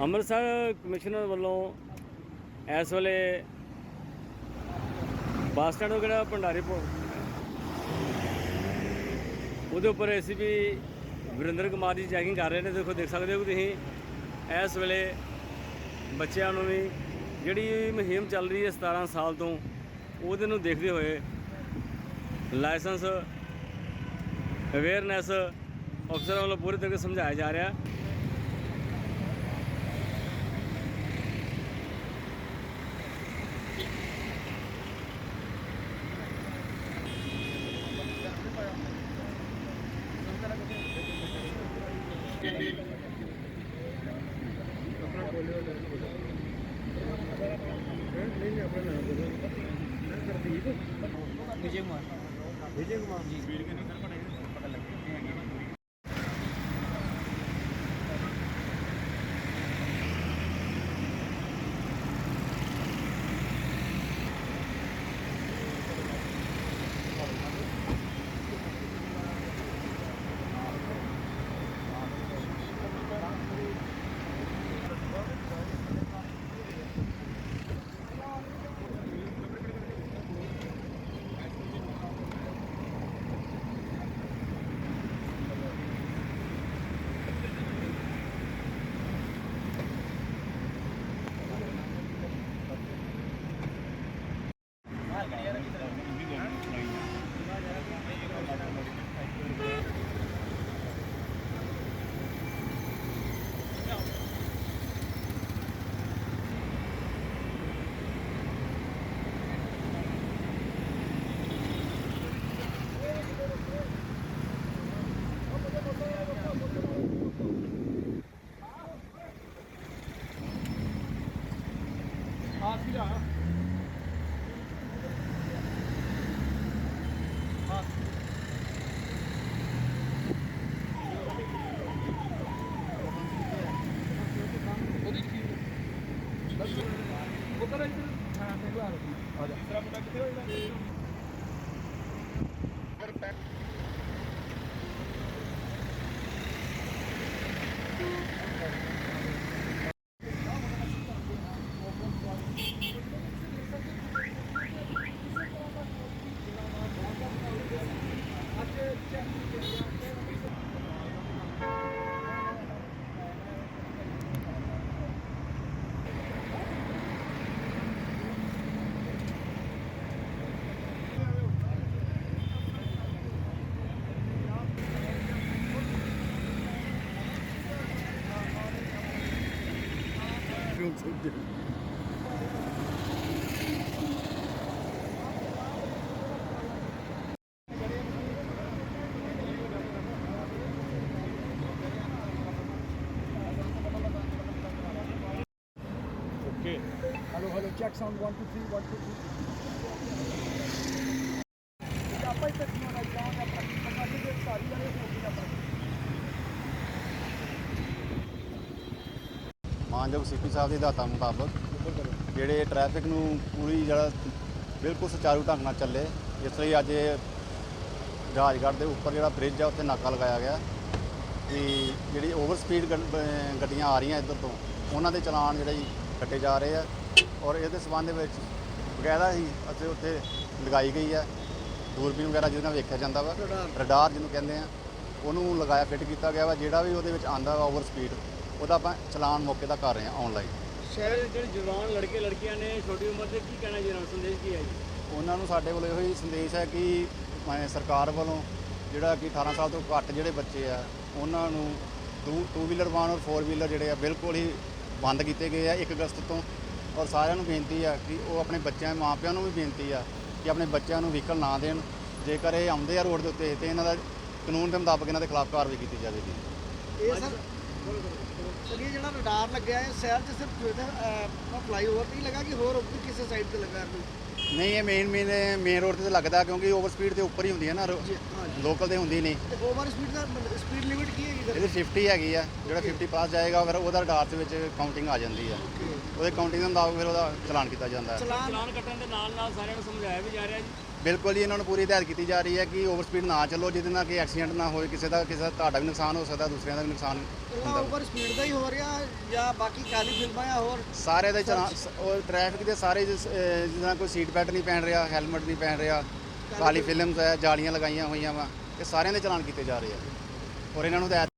Amritsar commissioner ਵੱਲੋਂ ਇਸ ਵੇਲੇ ਬੱਸ ਸਟੈਂਡ ਤੋਂ ਕਿਹੜਾ ਭੰਡਾਰੀ ਉਹਦੇ ਉੱਪਰ ਏਸੀਪੀ ਵਰਿੰਦਰ ਕੁਮਾਰ ਜੀ ਚੈਕਿੰਗ ਕਰ ਰਹੇ ਨੇ, ਦੇਖੋ ਦੇਖ ਸਕਦੇ ਹੋ ਕਿ ਤੁਸੀਂ, ਇਸ ਵੇਲੇ ਬੱਚਿਆਂ ਨੂੰ ਵੀ ਜਿਹੜੀ ਮੁਹਿੰਮ ਚੱਲ ਰਹੀ ਹੈ 17 ਸਾਲ ਤੋਂ, ਉਹਦੇ ਨੂੰ ਦੇਖਦੇ ਹੋਏ ਲਾਇਸੈਂਸ ਅਵੇਅਰਨੈਸ ਅਫਸਰਾਂ ਵੱਲੋਂ ਪੂਰੀ ਤਰੀਕੇ ਸਮਝਾਇਆ ਜਾ ਰਿਹਾ। विजय कुमार विजय कुमार जी वीर के नहीं सर पता लगे Vijay Kumar Vijay Saints of Okay. Hello, hello, Jackson, one, two, three, one, two, three. ਮਾਨਯੋਗ ਸੀਪੀ ਸਾਹਿਬ ਦੇ ਹਦਾਇਤਾਂ ਮੁਤਾਬਕ ਜਿਹੜੇ ਟ੍ਰੈਫਿਕ ਨੂੰ ਪੂਰੀ ਜਿਹੜਾ ਬਿਲਕੁਲ ਸੁਚਾਰੂ ਢੰਗ ਨਾਲ ਚੱਲੇ ਇਸ ਲਈ ਅੱਜ ਇਹ ਰਾਜਗੜ੍ਹ ਦੇ ਉੱਪਰ ਜਿਹੜਾ ਬ੍ਰਿਜ ਆ ਉੱਥੇ ਨਾਕਾ ਲਗਾਇਆ ਗਿਆ ਕਿ ਜਿਹੜੀ ਓਵਰ ਸਪੀਡ ਗੱਡੀਆਂ ਆ ਰਹੀਆਂ ਇੱਧਰ ਤੋਂ ਉਹਨਾਂ ਦੇ ਚਲਾਨ ਜਿਹੜੇ ਜੀ ਕੱਟੇ ਜਾ ਰਹੇ ਆ ਔਰ ਇਹਦੇ ਸਬੰਧ ਵਿੱਚ ਬਕਾਇਦਾ ਹੀ ਅਸੀਂ ਉੱਥੇ ਲਗਾਈ ਗਈ ਹੈ ਦੂਰਬੀਨ ਵਗੈਰਾ ਜਿਹਦੇ ਨਾਲ ਵੇਖਿਆ ਜਾਂਦਾ ਵਾ ਰਡਾਰ। ਜਿਹਨੂੰ ਕਹਿੰਦੇ ਆ ਉਹਨੂੰ ਲਗਾਇਆ ਫਿੱਟ ਕੀਤਾ ਗਿਆ ਵਾ ਜਿਹੜਾ ਵੀ ਉਹਦੇ ਵਿੱਚ ਆਂਦਾ ਵਾ ਓਵਰ ਸਪੀਡ ਉਹਦਾ ਆਪਾਂ ਚਲਾਨ ਮੌਕੇ ਦਾ ਕਰ ਰਹੇ ਹਾਂ ਆਨਲਾਈਨ ਸ਼ਹਿਰ ਦੇ ਜਿਹੜੇ ਜਵਾਨ ਲੜਕੇ ਲੜਕੀਆਂ ਨੇ ਛੋਟੀ ਉਮਰ ਦੇ ਕੀ ਕਹਿਣਾ ਜੀ? ਇਹਨਾਂ ਨੂੰ ਸੰਦੇਸ਼ ਕੀ ਹੈ ਜੀ? ਉਹਨਾਂ ਨੂੰ ਸਾਡੇ ਵੱਲੋਂ ਇਹੋ ਹੀ ਸੰਦੇਸ਼ ਹੈ ਕਿ ਅਹ ਸਰਕਾਰ ਵੱਲੋਂ ਜਿਹੜਾ ਕਿ 18 ਸਾਲ ਤੋਂ ਘੱਟ ਜਿਹੜੇ ਬੱਚੇ ਆ ਉਹਨਾਂ ਨੂੰ ਟੂ ਵੀਲਰ ਵਾਹਨ ਔਰ ਫੋਰ ਵੀਲਰ ਜਿਹੜੇ ਆ ਬਿਲਕੁਲ ਹੀ ਬੰਦ ਕੀਤੇ ਗਏ ਆ 1 ਅਗਸਤ ਤੋਂ। ਔਰ ਸਾਰਿਆਂ ਨੂੰ ਬੇਨਤੀ ਆ ਕਿ ਉਹ ਆਪਣੇ ਬੱਚਿਆਂ ਦੇ ਮਾਪਿਆਂ ਨੂੰ ਵੀ ਬੇਨਤੀ ਆ ਕਿ ਆਪਣੇ ਬੱਚਿਆਂ ਨੂੰ ਵਹੀਕਲ ਨਾ ਦੇਣ। ਜੇਕਰ ਇਹ ਆਉਂਦੇ ਆ ਰੋਡ ਦੇ ਉੱਤੇ ਤੇ ਇਹਨਾਂ ਦਾ ਕਾਨੂੰਨ ਦੇ ਮੁਤਾਬਕ ਇਹਨਾਂ ਦੇ ਖਿਲਾਫ ਕਾਰਵਾਈ ਕੀਤੀ ਜਾਵੇਗੀ। ਇਹ ਸਰ ਸਰ ਇਹ ਜਿਹੜਾ ਰਡਾਰ ਲੱਗਿਆ ਹੈ ਸ਼ਹਿਰ 'ਚ ਸਿਰਫ ਜੋ ਇਹਦਾ ਫਲਾਈਓਵਰ ਤੇ ਹੀ ਲੱਗਾ ਕਿ ਹੋਰ ਉੱਪਰ ਕਿਸੇ ਸਾਈਡ ਤੇ ਲੱਗਾ ਹੈ ਨਹੀਂ ਇਹ ਮੇਨ ਮੇਨ ਮੇਨ ਰੋਡ ਤੇ ਤਾਂ ਲੱਗਦਾ ਕਿਉਂਕਿ ਓਵਰ ਸਪੀਡ ਦੇ ਉੱਪਰ ਹੀ ਹੁੰਦੀ ਹੈ ਨਾ ਲੋਕਲ ਤੇ ਹੁੰਦੀ ਨਹੀਂ। ਤੇ ਓਵਰ ਸਪੀਡ ਦਾ ਸਪੀਡ ਲਿਮਿਟ ਕੀ ਹੈਗੀ? ਇਹਦੀ 50 ਹੈਗੀ ਆ ਜਿਹੜਾ 50 ਪਾਸ ਜਾਏਗਾ ਫਿਰ ਉਹਦਾ ਰਡਾਰ ਦੇ ਵਿੱਚ ਕਾਊਂਟਿੰਗ ਆ ਜਾਂਦੀ ਆ। ਉਹਦੇ ਕਾਊਂਟਿੰਗ ਦੇ ਮੁਤਾਬਕ ਫਿਰ ਉਹਦਾ ਚਲਾਨ ਕੀਤਾ ਜਾਂਦਾ ਹੈ। ਚਲਾਨ ਚਲਾਨ ਕੱਟਣ ਦੇ ਨਾਲ ਨਾਲ ਸਾਰਿਆਂ ਨੂੰ ਸਮਝਾਇਆ ਵੀ ਜਾ ਰਿਹਾ ਜੀ। ਬਿਲਕੁਲ ਜੀ ਇਹਨਾਂ ਨੂੰ ਪੂਰੀ ਹਦਾਇਤ ਕੀਤੀ ਜਾ ਰਹੀ ਹੈ ਕਿ ਓਵਰ ਸਪੀਡ ਨਾ ਚੱਲੋ ਜਿਹਦੇ ਨਾਲ ਕਿ ਐਕਸੀਡੈਂਟ ਨਾ ਹੋਏ ਕਿਸੇ ਦਾ ਕਿਸੇ ਦਾ ਤੁਹਾਡਾ ਵੀ ਨੁਕਸਾਨ ਹੋ ਸਕਦਾ ਦੂਸਰਿਆਂ ਦਾ ਵੀ ਨੁਕਸਾਨ ਹੁੰਦਾ। ਓਵਰ ਸਪੀਡ ਦਾ ਹੀ ਹੋ ਰਿਹਾ ਜਾਂ ਬਾਕੀ ਕਾਲੀ ਫਿਲਮਾਂ ਜਾਂ ਹੋਰ ਸਾਰੇ ਦਾ ਚਲਾ ਉਹ ਟ੍ਰੈਫਿਕ ਦੇ ਸਾਰੇ ਜਿੱਦਾਂ ਕੋਈ ਸੀਟ ਬੈਲਟ ਨਹੀਂ ਪਹਿਨ ਰਿਹਾ ਹੈਲਮਟ ਨਹੀਂ ਪਹਿਨ ਰਿਹਾ ਕਾਲੀ ਫਿਲਮਸ ਹੈ ਜਾਲੀਆਂ ਲਗਾਈਆਂ ਹੋਈਆਂ ਵਾ ਇਹ ਸਾਰਿਆਂ ਦੇ ਚਲਾਨ ਕੀਤੇ ਜਾ ਰਹੇ ਆ। ਔਰ ਇਹਨਾਂ ਨੂੰ ਹਦਾਇਤ